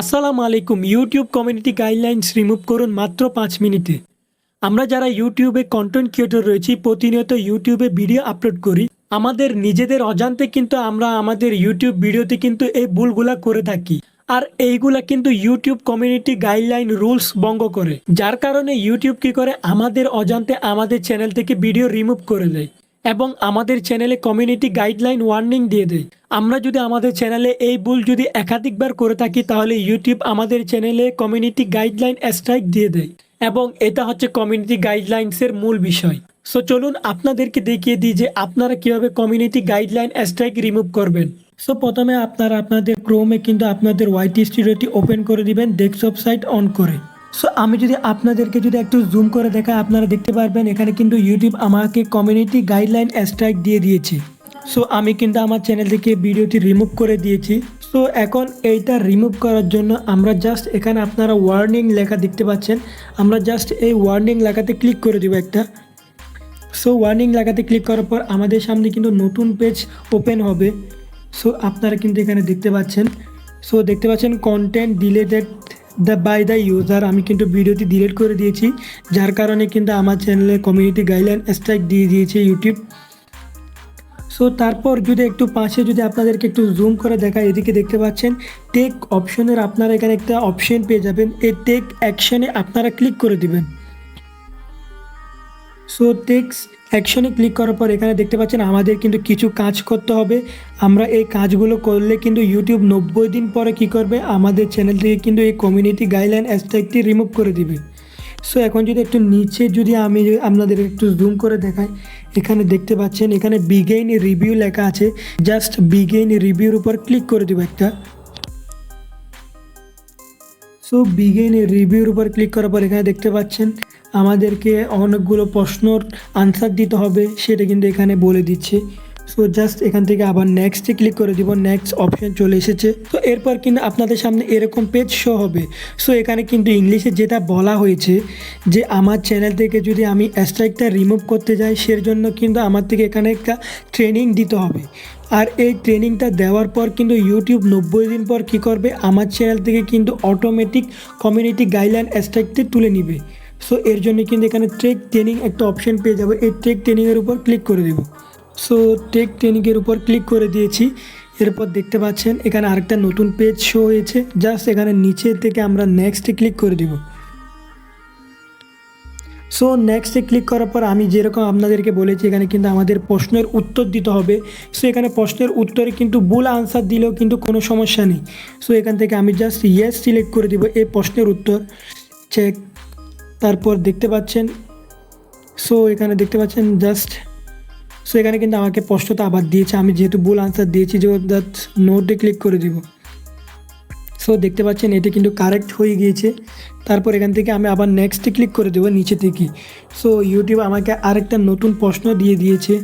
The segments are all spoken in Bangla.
আসসালামু আলাইকুম ইউটিউব কমিউনিটি গাইডলাইন্স রিমুভ করুন মাত্র পাঁচ মিনিটে। আমরা যারা ইউটিউবে কন্টেন্ট ক্রিয়েটর রয়েছি, প্রতিনিয়ত ইউটিউবে ভিডিও আপলোড করি। আমাদের নিজেদের অজান্তে কিন্তু আমরা আমাদের ইউটিউব ভিডিওতে কিন্তু এই ভুলগুলা করে থাকি। আর এইগুলা কিন্তু ইউটিউব কমিউনিটি গাইডলাইন রুলস ভঙ্গ করে। যার কারণে ইউটিউব কি করে আমাদের অজান্তে আমাদের চ্যানেল থেকে ভিডিও রিমুভ করে দেয়। এবং আমাদের চ্যানেলে কমিউনিটি গাইডলাইন ওয়ার্নিং দিয়ে দেয়। আমরা যদি আমাদের চ্যানেলে এই ভুল যদি একাধিকবার করে থাকি, তাহলে ইউটিউব আমাদের চ্যানেলে কমিউনিটি গাইডলাইন স্ট্রাইক দিয়ে দেয়। এবং এটা হচ্ছে কমিউনিটি গাইডলাইন্সের মূল বিষয়। সো চলুন আপনাদেরকে দেখিয়ে দিই যে আপনারা কীভাবে কমিউনিটি গাইডলাইন স্ট্রাইক রিমুভ করবেন। সো প্রথমে আপনারা আপনাদের ক্রোমে কিন্তু আপনাদের ওয়াইটি স্টুডিওটি ওপেন করে দিবেন ডেস্কটপ সাইট অন করে। সো আমি যদি আপনাদেরকে যদি একটু জুম করে দেখাই, আপনারা দেখতে পারবেন এখানে কিন্তু ইউটিউব আমাকে কমিউনিটি গাইডলাইন স্ট্রাইক দিয়ে দিয়েছে। সো আমি কিন্তু আমার চ্যানেল থেকে ভিডিওটি রিমুভ করে দিয়েছি। সো এখন এইটা রিমুভ করার জন্য আমরা জাস্ট এখানে আপনারা ওয়ার্নিং লেখা দেখতে পাচ্ছেন। আমরা জাস্ট এই ওয়ার্নিং লেখাতে ক্লিক করে দেবো একটা। সো ওয়ার্নিং লাগাতে ক্লিক করার পর আমাদের সামনে কিন্তু নতুন পেজ ওপেন হবে। সো আপনারা কিন্তু এখানে দেখতে পাচ্ছেন। সো দেখতে পাচ্ছেন content deleted the by the user আমি কিন্তু ভিডিওটি ডিলিট করে দিয়েছি, যার কারণে কিন্তু আমার চ্যানেলে কমিউনিটি গাইডলাইন স্ট্রাইক দিয়ে দিয়েছে ইউটিউব সো তারপর যদি একটু পাশে যদি আপনাদেরকে একটু জুম করে দেখা এদিকে দেখতে পাচ্ছেন টেক অপশনের আপনারা এখানে একটা অপশন পেয়ে যাবেন। এই টেক অ্যাকশনে আপনারা ক্লিক করে দিবেন। সো টেক্স অ্যাকশনে ক্লিক করার পর এখানে দেখতে পাচ্ছেন আমাদের কিন্তু কিছু কাজ করতে হবে। আমরা এই কাজগুলো করলে কিন্তু ইউটিউব নব্বই দিন পরে কি করবে? আমাদের চ্যানেল থেকে কিন্তু এই কমিউনিটি গাইডলাইন অ্যাস্ট্যাগটি রিমুভ করে দিবে। সো এখন যদি একটু নিচে যদি আমি আপনাদের একটু জুম করে দেখাই, এখানে দেখতে পাচ্ছেন এখানে বিগেইন রিভিউ লেখা আছে। জাস্ট বিগেইন রিভিউর উপর ক্লিক করে দেবো একটা। সো বিগেন রিভিউর উপর ক্লিক করার পর এখানে দেখতে পাচ্ছেন আমাদেরকে অনেকগুলো প্রশ্নর আনসার দিতে হবে, সেটা কিন্তু এখানে বলে দিচ্ছে। সো জাস্ট এখান থেকে আবার নেক্সটে ক্লিক করে দিব নেক্সট অপশন চলে এসেছে। তো এরপর কিন্তু আপনাদের সামনে এরকম পেজ শো হবে। সো এখানে কিন্তু ইংলিশে যেটা বলা হয়েছে যে, আমার চ্যানেল থেকে যদি আমি স্ট্রাইকটা রিমুভ করতে যাই, সের জন্য কিন্তু আমার থেকে এখানে একটা ট্রেনিং দিতে হবে। আর এই ট্রেনিংটা দেওয়ার পর কিন্তু ইউটিউব নব্বই দিন পর কী করবে? আমার চ্যানেল থেকে কিন্তু অটোমেটিক কমিউনিটি গাইডলাইন স্ট্রাইকটি তুলে নিবে। সো এর জন্য কিন্তু এখানে ট্রেক ট্রেনিং একটা অপশন পেয়ে যাব। এই ট্রেক ট্রেনিংয়ের উপর ক্লিক করে দেবো। সো টেক ট্রেনিংয়ের উপর ক্লিক করে দিয়েছি। এরপর দেখতে পাচ্ছেন, এখানে আরেকটা নতুন পেজ শো হয়েছে। জাস্ট এখানে নিচে থেকে আমরা নেক্সটে ক্লিক করে দিব। সো নেক্সটে ক্লিক করার পর আমি যেরকম আপনাদেরকে বলেছি, এখানে কিন্তু আমাদের প্রশ্নের উত্তর দিতে হবে। সো এখানে প্রশ্নের উত্তরে কিন্তু ভুল আনসার দিলেও কিন্তু কোনো সমস্যা নেই। সো এখান থেকে আমি জাস্ট ইয়েস সিলেক্ট করে দিব এই প্রশ্নের উত্তর। চেক তারপর দেখতে পাচ্ছেন সো এখানে দেখতে পাচ্ছেন জাস্ট সো এখানে কিন্তু আমাকে স্পষ্টতা আবার দিয়েছে। আমি যেহেতু ভুল আনসার দিয়েছি, যে দ্যাট নোটে ক্লিক করে দিব। সো দেখতে পাচ্ছেন, এটি কিন্তু কারেক্ট হয়ে গিয়েছে। তারপর এখান থেকে আমি আবার নেক্সটে ক্লিক করে দেবো, নিচে থেকে। সো ইউটিউব আমাকে আরেকটা নতুন প্রশ্ন দিয়ে দিয়েছে।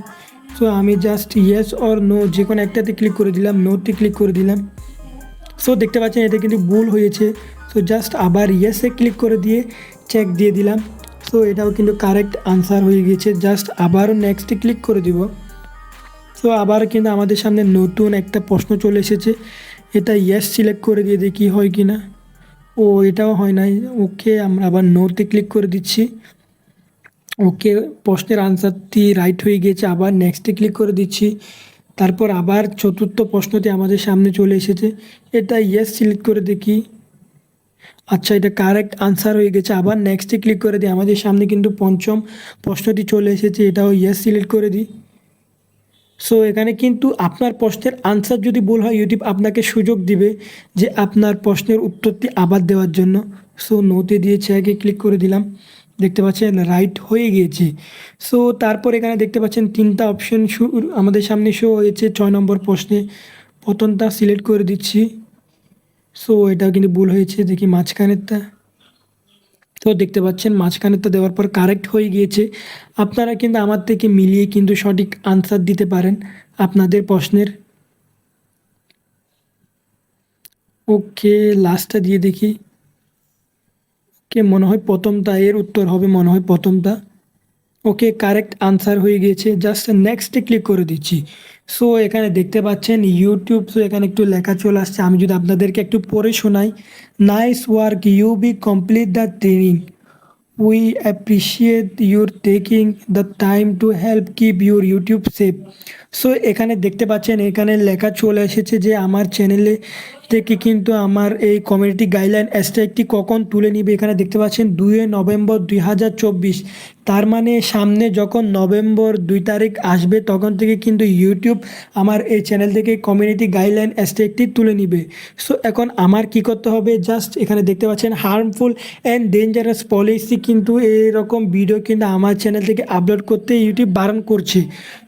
সো আমি জাস্ট ইয়েস অর নো যে কোনো একটাতে ক্লিক করে দিলাম নোটে ক্লিক করে দিলাম। সো দেখতে পাচ্ছেন, এটা কিন্তু ভুল হয়েছে। সো জাস্ট আবার ইয়েসে ক্লিক করে দিয়ে চেক দিয়ে দিলাম। সো এটাও কিন্তু কারেক্ট আনসার হয়ে গিয়েছে। জাস্ট আবারও নেক্সটে ক্লিক করে দিব। সো আবার কিন্তু আমাদের সামনে নতুন একটা প্রশ্ন চলে এসেছে। এটা ইয়েস সিলেক্ট করে দিয়ে দেখি হয় কি না। ও, এটাও হয় নাই। ওকে আমরা আবার নোতে ক্লিক করে দিচ্ছি। ওকে প্রশ্নের আনসারটি রাইট হয়ে গিয়েছে। আবার নেক্সটে ক্লিক করে দিচ্ছি। তারপর আবার চতুর্থ প্রশ্নটি আমাদের সামনে চলে এসেছে। এটা ইয়েস সিলেক্ট করে দেখি। আচ্ছা এটা কারেক্ট আনসার হয়ে গেছে। আবার নেক্সটে ক্লিক করে দিই। আমাদের সামনে কিন্তু পঞ্চম প্রশ্নটি চলে এসেছে। এটাও ইয়েস সিলেক্ট করে দিই। সো এখানে কিন্তু আপনার প্রশ্নের আনসার যদি ভুল হয় ইউটিউব আপনাকে সুযোগ দিবে যে আপনার প্রশ্নের উত্তরটি আবার দেওয়ার জন্য। সো নোতে দিয়ে চেয়াকে ক্লিক করে দিলাম। দেখতে পাচ্ছেন রাইট হয়ে গিয়েছে। সো তারপর এখানে দেখতে পাচ্ছেন, তিনটা অপশন আমাদের সামনে শো হয়েছে। ছয় নম্বর প্রশ্নে। প্রথমটা সিলেক্ট করে দিচ্ছি। সো এটাও কিন্তু ভুল হয়েছে, দেখি মাঝখানেরটা। তো দেখতে পাচ্ছেন, মাঝখানেরটা দেওয়ার পর কারেক্ট হয়ে গিয়েছে। আপনারা কিন্তু আমার থেকে মিলিয়ে কিন্তু সঠিক আনসার দিতে পারেন আপনাদের প্রশ্নের। ওকে লাস্টটা দিয়ে দেখি। ওকে মনে হয় প্রথমটা, এর উত্তর হবে মনে হয় প্রথমটা। ওকে কারেক্ট আনসার হয়ে গিয়েছে। জাস্ট নেক্সটে ক্লিক করে দিচ্ছি। সো এখানে দেখতে পাচ্ছেন ইউটিউব সো এখানে একটু লেখা চলে আসছে। আমি যদি আপনাদেরকে একটু পড়ে শোনাই nice work you be complete the training we appreciate your taking the time to help keep your YouTube safe so এখানে দেখতে পাচ্ছেন, এখানে লেখা চলে এসেছে যে আমার চ্যানেলে থেকে কিন্তু আমার এই কমিউনিটি গাইডলাইন স্ট্রাইকটি কখন তুলে নিবে এখানে দেখতে পাচ্ছেন দুই নভেম্বর দুই হাজার চব্বিশ। তার মানে সামনে যখন নভেম্বর দুই তারিখ আসবে, তখন থেকে কিন্তু ইউটিউব আমার এই চ্যানেল থেকে কমিউনিটি গাইডলাইন স্ট্রাইকটি তুলে নিবে। সো এখন আমার কি করতে হবে? জাস্ট এখানে দেখতে পাচ্ছেন হার্মফুল অ্যান্ড ডেঞ্জারাস পলিসি কিন্তু এরকম ভিডিও কিন্তু আমার চ্যানেল থেকে আপলোড করতে ইউটিউব বারণ করছে।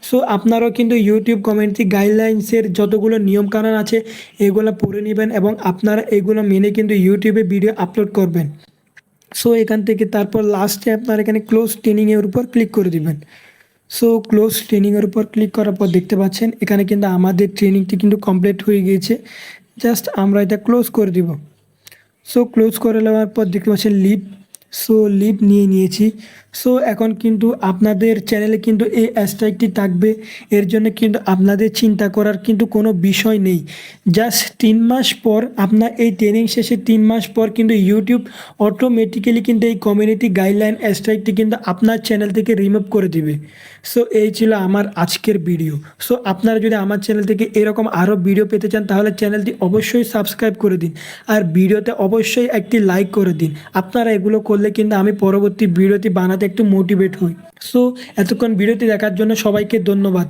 সো আপনারাও কিন্তু ইউটিউব কমিউনিটি গাইডলাইন্সের যতগুলো নিয়মকানুন আছে, এগুলো পড়ে নেবেন এবং আপনারা এগুলো মেনে কিন্তু ইউটিউবে ভিডিও আপলোড করবেন। সো এখান থেকে তারপর লাস্টে আপনারা এখানে ক্লোজ ট্রেনিংয়ের উপর ক্লিক করে দিবেন। সো ক্লোজ ট্রেনিংয়ের উপর ক্লিক করার পর দেখতে পাচ্ছেন, এখানে কিন্তু আমাদের ট্রেনিংটি কিন্তু কমপ্লিট হয়ে গিয়েছে। জাস্ট আমরা এটা ক্লোজ করে দিব। সো ক্লোজ করে নেওয়ার পর দেখতে পাচ্ছেন লিভ সো লিভ নিয়ে নিয়েছি। সো এখন কিন্তু আপনাদের চ্যানেলে কিন্তু এই স্ট্রাইকটি থাকবে। এর জন্য কিন্তু আপনাদের চিন্তা করার কিন্তু কোনো বিষয় নেই। জাস্ট তিন মাস পর আপনার এই ট্রেনিং শেষে তিন মাস পর কিন্তু ইউটিউব অটোমেটিক্যালি কিন্তু এই কমিউনিটি গাইডলাইন স্ট্রাইকটি কিন্তু আপনার চ্যানেল থেকে রিমুভ করে দিবে। সো এই ছিল আমার আজকের ভিডিও সো আপনারা যদি আমার চ্যানেল থেকে এরকম আরও ভিডিও পেতে চান, তাহলে চ্যানেলটি অবশ্যই সাবস্ক্রাইব করে দিন। আর ভিডিওতে অবশ্যই একটি লাইক করে দিন। আপনারা এগুলো করলে কিন্তু আমি পরবর্তী বিরতি বানাতে একটু মোটিভেট হই। সো এতক্ষণ বিরতি দেখার জন্য সবাইকে ধন্যবাদ।